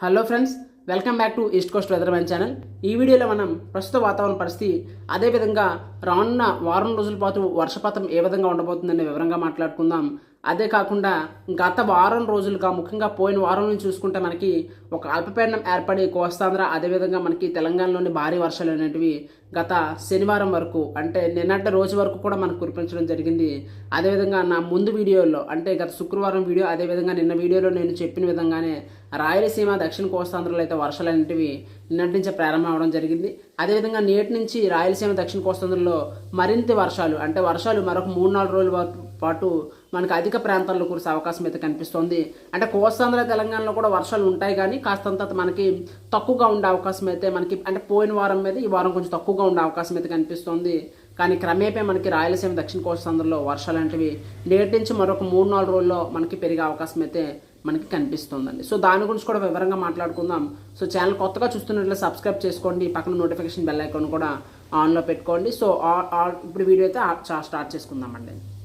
Hello friends welcome back to East Coast weather man channel. ఈ వీడియోలో మనం ప్రస్తుత వాతావరణ పరిస్థితి అదేవిధంగా రానున్న వారం రోజుల పాటు వర్షపాతం ఏ విధంగా ఉండబోతుందనే వివరంగా మాట్లాడుకుందాం. అదే కాకుండా గత వారం రోజులుగా ముఖ్యంగా పోయిన వారం నుంచి చూసుకుంటే మనకి ఒక అల్పపీడనం ఏర్పడి కోస్తాంధ్ర అదేవిధంగా మనకి తెలంగాణలోని భారీ వర్షాలు అనేటివి గత శనివారం వరకు అంటే నిన్నటి రోజు వరకు కూడా మనకు కురిపించడం జరిగింది. అదేవిధంగా నా ముందు వీడియోలో అంటే గత శుక్రవారం వీడియో అదేవిధంగా నిన్న వీడియోలో నేను చెప్పిన విధంగానే రాయలసీమ దక్షిణ కోస్తాంధ్రలో అయితే వర్షాలు అనేటివి నిన్నటి నుంచే ప్రారంభం అవడం జరిగింది. అదేవిధంగా నేటి నుంచి రాయలసీమ దక్షిణ కోస్తాంధ్రలో మరింత వర్షాలు అంటే వర్షాలు మరొక మూడు నాలుగు రోజుల వరకు పాటు మనకు అధిక ప్రాంతాల్లో కురిసే అవకాశం అయితే కనిపిస్తోంది. అంటే కోస్తాంధ్ర తెలంగాణలో కూడా వర్షాలు ఉంటాయి కానీ కాస్తంత మనకి తక్కువగా ఉండే అవకాశం అయితే మనకి అంటే పోయిన వారం మీద ఈ వారం కొంచెం తక్కువగా ఉండే అవకాశం అయితే కనిపిస్తోంది. కానీ క్రమేపే మనకి రాయలసీమ దక్షిణ కోస్తాంధ్రలో వర్షాలు లాంటివి నేటి నుంచి మరొక మూడు నాలుగు రోజుల్లో మనకి పెరిగే అవకాశం అయితే మనకి కనిపిస్తుందండి. సో దాని గురించి కూడా వివరంగా మాట్లాడుకుందాం. సో ఛానల్ కొత్తగా చూస్తున్నట్లు సబ్స్క్రైబ్ చేసుకోండి. పక్కన నోటిఫికేషన్ బెల్ ఐకాన్ కూడా ఆన్లో పెట్టుకోండి. సో ఆ- ఇప్పుడు వీడియో అయితే స్టార్ట్ చేసుకుందామండి.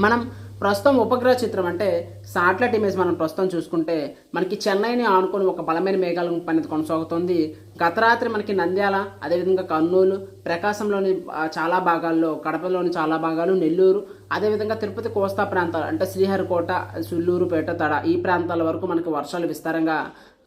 మనం ప్రస్తుతం ఉపగ్రహ చిత్రం అంటే సాటిలైట్ ఇమేజ్ మనం ప్రస్తుతం చూసుకుంటే మనకి చెన్నైని ఆనుకొని ఒక బలమైన మేఘాల పని కొనసాగుతుంది. గత రాత్రి మనకి నంద్యాల అదేవిధంగా కర్నూలు ప్రకాశంలోని చాలా భాగాల్లో కడపలోని చాలా భాగాలు నెల్లూరు అదేవిధంగా తిరుపతి కోస్తా ప్రాంతాలు అంటే శ్రీహరికోట సుల్లూరుపేట తడ ఈ ప్రాంతాల వరకు మనకి వర్షాలు విస్తారంగా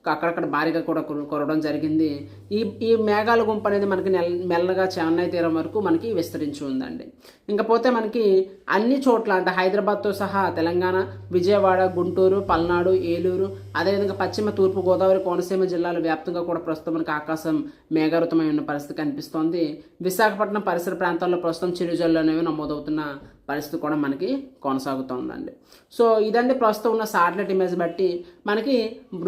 అక్కడక్కడ భారీగా కూడా కురవడం జరిగింది. ఈ ఈ మేఘాల గుంపు అనేది మనకి నెల మెల్లగా చెన్నై తీరం వరకు మనకి విస్తరించి ఉందండి. ఇంకపోతే మనకి అన్ని చోట్ల అంటే హైదరాబాద్తో సహా తెలంగాణ విజయవాడ గుంటూరు పల్నాడు ఏలూరు అదేవిధంగా పశ్చిమ తూర్పు గోదావరి కోనసీమ జిల్లాల వ్యాప్తంగా కూడా ప్రస్తుతం మనకి ఆకాశం మేఘారుతమై ఉన్న పరిస్థితి కనిపిస్తోంది. విశాఖపట్నం పరిసర ప్రాంతాల్లో ప్రస్తుతం చిరుజల్లు అనేవి నమోదవుతున్న పరిస్థితి కూడా మనకి కొనసాగుతుందండి. సో ఇదండి ప్రస్తుతం ఉన్న సాటిలైట్ ఇమేజ్ బట్టి మనకి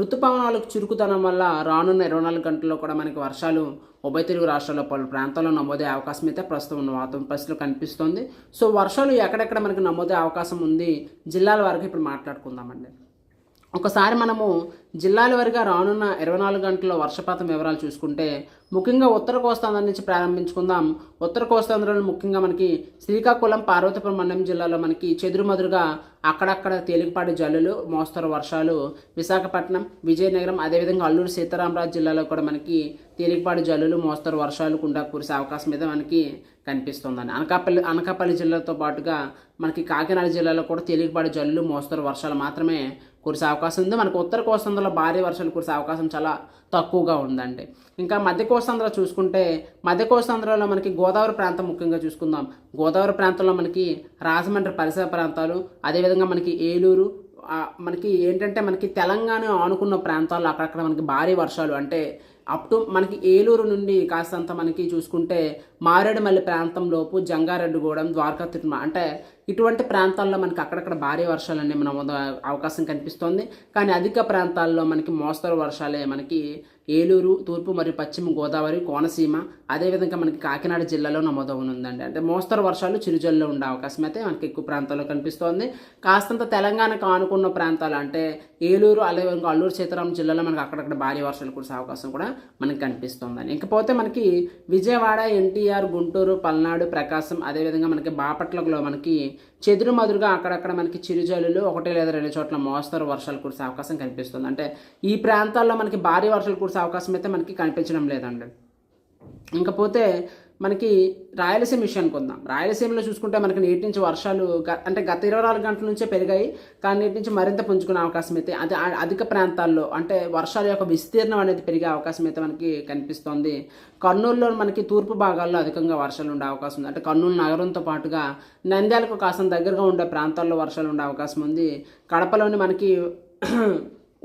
ఋతుపవనాలకు చురుకుతనం వల్ల రానున్న ఇరవై నాలుగు గంటల్లో కూడా మనకి వర్షాలు ఉభయ తెలుగు రాష్ట్రాల్లో పలు ప్రాంతాల్లో నమోదే అవకాశం అయితే ప్రస్తుతం ఉన్న వాతావరణ పరిస్థితులు కనిపిస్తుంది. సో వర్షాలు ఎక్కడెక్కడ మనకి నమోదే అవకాశం ఉంది? జిల్లాల వరకు ఇప్పుడు మాట్లాడుకుందామండి. ఒకసారి మనము జిల్లాల వారిగా రానున్న ఇరవై నాలుగు గంటల్లో వర్షపాతం వివరాలు చూసుకుంటే ముఖ్యంగా ఉత్తర కోస్తాంధ్ర నుంచి ప్రారంభించుకుందాం. ఉత్తర కోస్తాంధ్రలో ముఖ్యంగా మనకి శ్రీకాకుళం పార్వతీపురం మండలం జిల్లాలో మనకి చెదురుమదురుగా అక్కడక్కడ తేలికపాటి జల్లులు మోస్తరు వర్షాలు విశాఖపట్నం విజయనగరం అదేవిధంగా అల్లూరు సీతారామరాజు జిల్లాలో కూడా మనకి తేలికపాటి జల్లులు మోస్తరు వర్షాలు కుండా కురిసే అవకాశం మీద మనకి కనిపిస్తుందండి. అనకాపల్లి అనకాపల్లి జిల్లాతో పాటుగా మనకి కాకినాడ జిల్లాలో కూడా తేలికపాటి జల్లులు మోస్తరు వర్షాలు మాత్రమే కురిసే అవకాశం ఉంది. మనకు ఉత్తర కోస్తాంధ్రలో భారీ వర్షాలు కురిసే అవకాశం చాలా తక్కువగా ఉందండి. ఇంకా మధ్య కోస్తాంధ్ర చూసుకుంటే మధ్య కోస్తాంధ్రలో మనకి గోదావరి ప్రాంతం ముఖ్యంగా చూసుకుందాం. గోదావరి ప్రాంతంలో మనకి రాజమండ్రి పరిసర ప్రాంతాలు అదేవిధంగా మనకి ఏలూరు మనకి ఏంటంటే మనకి తెలంగాణ ఆనుకున్న ప్రాంతాల్లో అక్కడక్కడ మనకి భారీ వర్షాలు. అంటే అప్ టు మనకి ఏలూరు నుండి కాస్తంత మనకి చూసుకుంటే మారేడుమల్లి ప్రాంతంలోపు జంగారెడ్డిగూడెం ద్వారకా తిరుమల అంటే ఇటువంటి ప్రాంతాల్లో మనకి అక్కడక్కడ భారీ వర్షాలు అనేవి మన అవకాశం కనిపిస్తోంది. కానీ అధిక ప్రాంతాల్లో మనకి మోస్తరు వర్షాలే మనకి ఏలూరు తూర్పు మరియు పశ్చిమ గోదావరి కోనసీమ అదేవిధంగా మనకి కాకినాడ జిల్లాలో నమోదవునుందండి. అంటే మోస్తరు వర్షాలు చిరుజల్లో ఉండే అవకాశం అయితే మనకి ఎక్కువ ప్రాంతాల్లో కనిపిస్తోంది. కాస్తంత తెలంగాణకు ఆనుకున్న ప్రాంతాలు అంటే ఏలూరు అదేవిధంగా అల్లూరు సీతారాం జిల్లాలో మనకి అక్కడక్కడ భారీ వర్షాలు కురిసే అవకాశం కూడా మనకి కనిపిస్తుందండి. ఇంకపోతే మనకి విజయవాడ ఎన్టీఆర్ గుంటూరు పల్నాడు ప్రకాశం అదేవిధంగా మనకి బాపట్లలో మనకి చెదురు మదురుగా అక్కడక్కడ మనకి చిరుజల్లులు ఒకటి లేదా రెండు చోట్ల మోస్తరు వర్షాలు కురిసే అవకాశం కనిపిస్తుంది. అంటే ఈ ప్రాంతాల్లో మనకి భారీ వర్షాలు కురిసే అవకాశం అయితే మనకి కనిపించడం లేదండి. ఇంకపోతే మనకి రాయలసీమ విషయానికి వద్దాం రాయలసీమలో చూసుకుంటే మనకి నీటి నుంచి వర్షాలు అంటే గత ఇరవై నాలుగు గంటల నుంచే పెరిగాయి. కానీ నేటి నుంచి మరింత పుంజుకునే అవకాశం అయితే అది అధిక ప్రాంతాల్లో అంటే వర్షాల యొక్క విస్తీర్ణం అనేది పెరిగే అవకాశం అయితే మనకి కనిపిస్తోంది. కర్నూలులో మనకి తూర్పు భాగాల్లో అధికంగా వర్షాలు ఉండే అవకాశం ఉంది. అంటే కర్నూలు నగరంతో పాటుగా నంద్యాలకు కాస్త దగ్గరగా ఉండే ప్రాంతాల్లో వర్షాలు ఉండే అవకాశం ఉంది. కడపలోని మనకి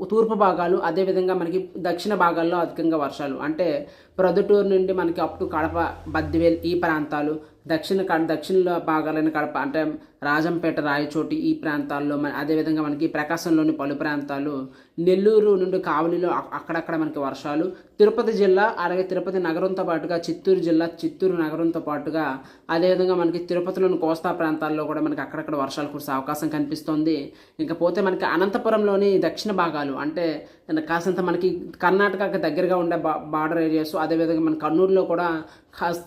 తూర్పు భాగాలు అదేవిధంగా మనకి దక్షిణ భాగాల్లో అధికంగా వర్షాలు. అంటే ప్రొద్దుటూరు నుండి మనకి అప్ టు కడప బద్దివేల్ ఈ ప్రాంతాలు దక్షిణ కడ దక్షిణ భాగాలైన కడప అంటే రాజంపేట రాయచోటి ఈ ప్రాంతాల్లో మన అదేవిధంగా మనకి ప్రకాశంలోని పలు ప్రాంతాలు నెల్లూరు నుండి కావలిలో అక్కడక్కడ మనకి వర్షాలు తిరుపతి జిల్లా అలాగే తిరుపతి నగరంతో పాటుగా చిత్తూరు జిల్లా చిత్తూరు నగరంతో పాటుగా అదేవిధంగా మనకి తిరుపతిలోని కోస్తా ప్రాంతాల్లో కూడా మనకి అక్కడక్కడ వర్షాలు కురిసే అవకాశం కనిపిస్తుంది. ఇంకపోతే మనకి అనంతపురంలోని దక్షిణ భాగాలు అంటే కాసంత మనకి కర్ణాటకకి దగ్గరగా ఉండే బా బార్డర్ ఏరియాస్ అదేవిధంగా మన కర్నూలులో కూడా కాస్త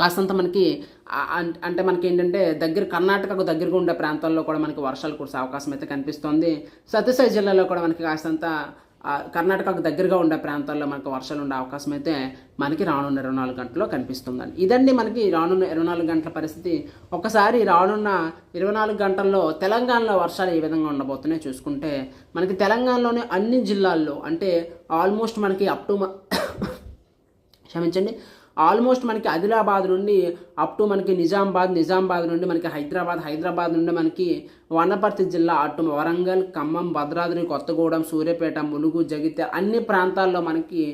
కాస్తంత మనకి అంటే మనకి ఏంటంటే దగ్గర కర్ణాటకకు దగ్గరగా ఉండే ప్రాంతాల్లో కూడా మనకి వర్షాలు కురిసే అవకాశం అయితే కనిపిస్తోంది. సత్యసాయి జిల్లాలో కూడా మనకి కాస్తంత కర్ణాటకకు దగ్గరగా ఉండే ప్రాంతాల్లో మనకు వర్షాలు ఉండే అవకాశం అయితే మనకి రానున్న ఇరవై నాలుగు గంటల్లో కనిపిస్తుందండి. ఇదండి మనకి రానున్న ఇరవై నాలుగు గంటల పరిస్థితి. ఒకసారి రానున్న ఇరవై నాలుగు గంటల్లో తెలంగాణలో వర్షాలు ఏ విధంగా ఉండబోతున్నాయి చూసుకుంటే మనకి తెలంగాణలోని అన్ని జిల్లాల్లో అంటే ఆల్మోస్ట్ మనకి అప్ టు క్షమించండి ఆల్మోస్ట్ మనకి ఆదిలాబాద్ నుండి అప్ టు మనకి నిజామాబాద్ నిజామాబాద్ నుండి మనకి హైదరాబాద్ హైదరాబాద్ నుండి మనకి వనపర్తి జిల్లా అటు వరంగల్ ఖమ్మం భద్రాద్రి కొత్తగూడెం సూర్యాపేట ములుగు జగిత్యాల అన్ని ప్రాంతాల్లో మనకి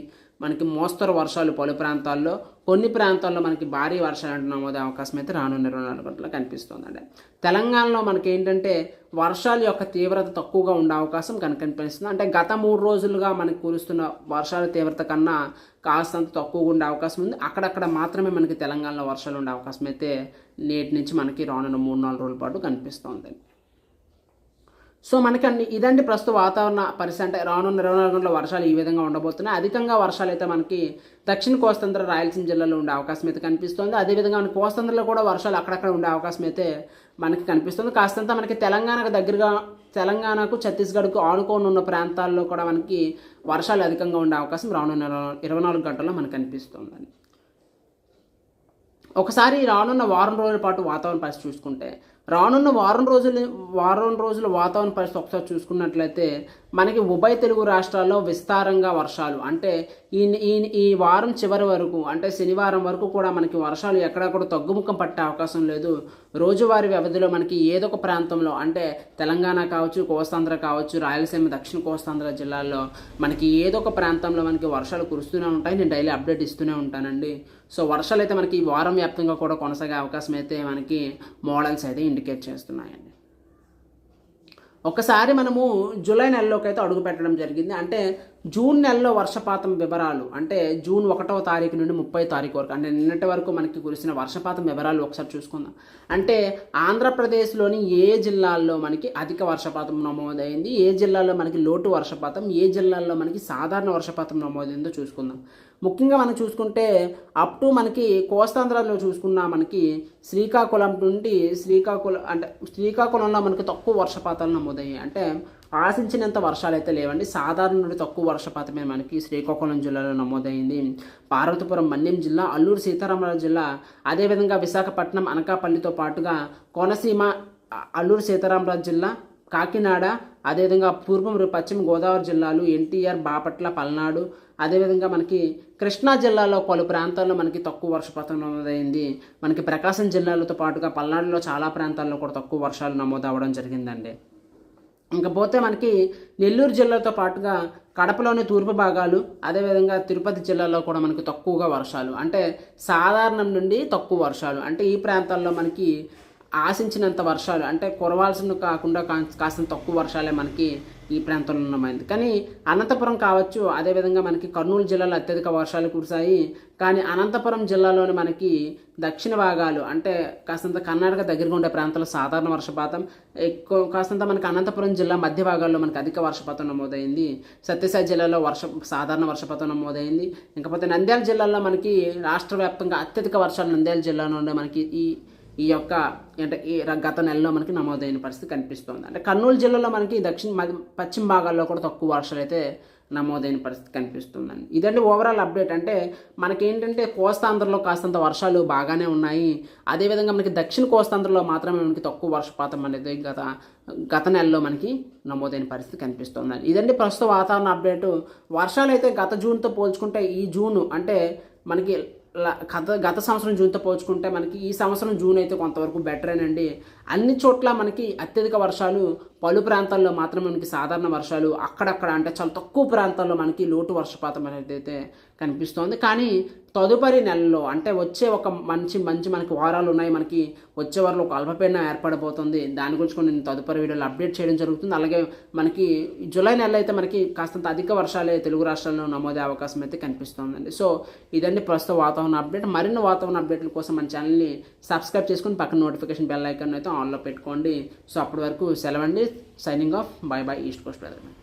మనకి మోస్తరు వర్షాలు పలు ప్రాంతాల్లో కొన్ని ప్రాంతాల్లో మనకి భారీ వర్షాలు నమోదే అవకాశం అయితే రానున్న ఇరవై నాలుగు గంటల్లో కనిపిస్తుందండి. తెలంగాణలో మనకి ఏంటంటే వర్షాల యొక్క తీవ్రత తక్కువగా ఉండే అవకాశం కనుక కనిపిస్తుంది. అంటే గత మూడు రోజులుగా మనకి కురుస్తున్న వర్షాల తీవ్రత కన్నా కాస్తంత తక్కువగా ఉండే అవకాశం ఉంది. అక్కడక్కడ మాత్రమే మనకి తెలంగాణలో వర్షాలు ఉండే అవకాశం అయితే నేటి నుంచి మనకి రానున్న మూడు నాలుగు రోజుల పాటు కనిపిస్తుంది. సో మనకి అన్ని ఇదండి ప్రస్తుత వాతావరణ పరిస్థితి. అంటే రానున్న ఇరవై నాలుగు గంటల వర్షాలు ఈ విధంగా ఉండబోతున్నాయి. అధికంగా వర్షాలు అయితే మనకి దక్షిణ కోస్తాంధ్ర రాయలసీమ జిల్లాలో ఉండే అవకాశం అయితే కనిపిస్తుంది. అదేవిధంగా మన కోస్తాంధ్రలో కూడా వర్షాలు అక్కడక్కడ ఉండే అవకాశం అయితే మనకి కనిపిస్తుంది. కాస్తంత మనకి తెలంగాణకు దగ్గరగా తెలంగాణకు ఛత్తీస్గఢ్కు ఆనుకోని ఉన్న ప్రాంతాల్లో కూడా మనకి వర్షాలు అధికంగా ఉండే అవకాశం రానున్న ఇరవై నాలుగు గంటల్లో మనకు కనిపిస్తుంది ఒకసారి రానున్న వారం రోజుల పాటు వాతావరణ పరిస్థితి చూసుకుంటే రానున్న వారం రోజులు వారం రోజుల వాతావరణ పరిస్థితి ఒకసారి చూసుకున్నట్లయితే మనకి ఉభయ తెలుగు రాష్ట్రాల్లో విస్తారంగా వర్షాలు. అంటే ఈ ఈ ఈ వారం చివరి వరకు అంటే శనివారం వరకు కూడా మనకి వర్షాలు ఎక్కడా కూడా తగ్గుముఖం పట్టే అవకాశం లేదు. రోజువారీ వ్యవధిలో మనకి ఏదో ఒక ప్రాంతంలో అంటే తెలంగాణ కావచ్చు కోస్తాంధ్ర కావచ్చు రాయలసీమ దక్షిణ కోస్తాంధ్ర జిల్లాల్లో మనకి ఏదో ఒక ప్రాంతంలో మనకి వర్షాలు కురుస్తూనే ఉంటాయి. నేను డైలీ అప్డేట్ ఇస్తూనే ఉంటానండి. సో వర్షాలు అయితే మనకి ఈ వారం వ్యాప్తంగా కూడా కొనసాగే అవకాశం అయితే మనకి మోడల్స్ అయితే ఇండికేట్ చేస్తున్నాయండి. ఒకసారి మనము జూలై నెలలోకి అయితే అడుగు పెట్టడం జరిగింది. అంటే జూన్ నెలలో వర్షపాతం వివరాలు అంటే జూన్ ఒకటవ తారీఖు నుండి ముప్పై తారీఖు వరకు అంటే నిన్నటి వరకు మనకి కురిసిన వర్షపాతం వివరాలు ఒకసారి చూసుకుందాం. అంటే ఆంధ్రప్రదేశ్లోని ఏ జిల్లాల్లో మనకి అధిక వర్షపాతం నమోదైంది ఏ జిల్లాలో మనకి లోటు వర్షపాతం ఏ జిల్లాల్లో మనకి సాధారణ వర్షపాతం నమోదైందో చూసుకుందాం. ముఖ్యంగా మనం చూసుకుంటే అప్ టు మనకి కోస్తాంధ్రలో చూసుకున్నా మనకి శ్రీకాకుళం నుండి శ్రీకాకుళం అంటే శ్రీకాకుళంలో మనకి తక్కువ వర్షపాతాలు నమోదయ్యాయి. అంటే ఆశించినంత వర్షాలు అయితే లేవండి. సాధారణ నుండి తక్కువ వర్షపాతమే మనకి శ్రీకాకుళం జిల్లాలో నమోదైంది. పార్వతీపురం మన్యం జిల్లా అల్లూరు సీతారామరాజు జిల్లా అదేవిధంగా విశాఖపట్నం అనకాపల్లితో పాటుగా కోనసీమ అల్లూరు సీతారామరాజు జిల్లా కాకినాడ అదేవిధంగా పూర్వం పశ్చిమ గోదావరి జిల్లాలు ఎన్టీఆర్ బాపట్ల పల్నాడు అదేవిధంగా మనకి కృష్ణా జిల్లాలో పలు ప్రాంతాల్లో మనకి తక్కువ వర్షపాతం నమోదైంది. మనకి ప్రకాశం జిల్లాలతో పాటుగా పల్నాడులో చాలా ప్రాంతాల్లో కూడా తక్కువ వర్షాలు నమోదవడం జరిగిందండి. ఇంకపోతే మనకి నెల్లూరు జిల్లాతో పాటుగా కడపలోని తూర్పు భాగాలు అదేవిధంగా తిరుపతి జిల్లాలో కూడా మనకి తక్కువగా వర్షాలు. అంటే సాధారణం నుండి తక్కువ వర్షాలు. అంటే ఈ ప్రాంతాల్లో మనకి ఆశించినంత వర్షాలు. అంటే కురవాల్సిన కాకుండా కా- కాస్త తక్కువ వర్షాలే మనకి ఈ ప్రాంతంలో ఉన్నమైంది కానీ అనంతపురం కావచ్చు అదేవిధంగా మనకి కర్నూలు జిల్లాలో అత్యధిక వర్షాలు కురిశాయి. కానీ అనంతపురం జిల్లాలోని మనకి దక్షిణ భాగాలు అంటే కాస్తంత కర్ణాటక దగ్గరగా ఉండే ప్రాంతాల్లో సాధారణ వర్షపాతం ఎక్కువ కాస్తంత మనకి అనంతపురం జిల్లా మధ్య భాగాల్లో మనకి అధిక వర్షపాతం నమోదైంది. సత్యసాయి జిల్లాలో వర్ష సాధారణ వర్షపాతం నమోదైంది. ఇంకపోతే నంద్యాల జిల్లాలో మనకి రాష్ట్ర వ్యాప్తంగా అత్యధిక వర్షాలు నంద్యాల జిల్లాలో ఉండే మనకి ఈ ఈ యొక్క అంటే ఈ గత నెలలో మనకి నమోదైన పరిస్థితి కనిపిస్తుంది. అంటే కర్నూలు జిల్లాలో మనకి దక్షిణ పశ్చిమ భాగాల్లో కూడా తక్కువ వర్షాలు అయితే నమోదైన పరిస్థితి కనిపిస్తుందండి. ఇదండి ఓవరాల్ అప్డేట్ అంటే మనకేంటంటే కోస్తాంధ్రలో కాస్తంత వర్షాలు బాగానే ఉన్నాయి. అదేవిధంగా మనకి దక్షిణ కోస్తాంధ్రలో మాత్రమే మనకి తక్కువ వర్షపాతం అనేది గత గత నెలలో మనకి నమోదైన పరిస్థితి కనిపిస్తుందండి. ఇదండి ప్రస్తుత వాతావరణ అప్డేటు వర్షాలు అయితే గత జూన్తో పోల్చుకుంటే ఈ జూన్ అంటే మనకి గత గత సంవత్సరం జూన్తో పోల్చుకుంటే మనకి ఈ సంవత్సరం జూన్ అయితే కొంతవరకు బెటర్ అండి అన్ని చోట్ల మనకి అత్యధిక వర్షాలు పలు ప్రాంతాల్లో మాత్రమే మనకి సాధారణ వర్షాలు అక్కడక్కడ అంటే చాలా తక్కువ ప్రాంతాల్లో మనకి లోటు వర్షపాతం అనేది అయితే కనిపిస్తోంది. కానీ తదుపరి నెలలో అంటే వచ్చే ఒక మంచి మంచి మనకి వారాలు ఉన్నాయి. మనకి వచ్చే వారంలో ఒక అల్పపీడనం ఏర్పడబోతుంది. దాని గురించి కొన్ని నేను తదుపరి వీడియోలో అప్డేట్ చేయడం జరుగుతుంది. అలాగే మనకి జూలై నెలలో అయితే మనకి కాస్తంత అధిక వర్షాలే తెలుగు రాష్ట్రాల్లో నమోదే అవకాశం అయితే కనిపిస్తోందండి. సో ఇదండి ప్రస్తుత వాతావరణ అప్డేట్. మరిన్ని వాతావరణ అప్డేట్ల కోసం మన ఛానల్ని సబ్స్క్రైబ్ చేసుకుని పక్కన నోటిఫికేషన్ బెల్ ఐకాన్ అయితే ఆన్లో పెట్టుకోండి. సో అప్పటి వరకు సెలవండి. Signing off bye bye East Coast weathermen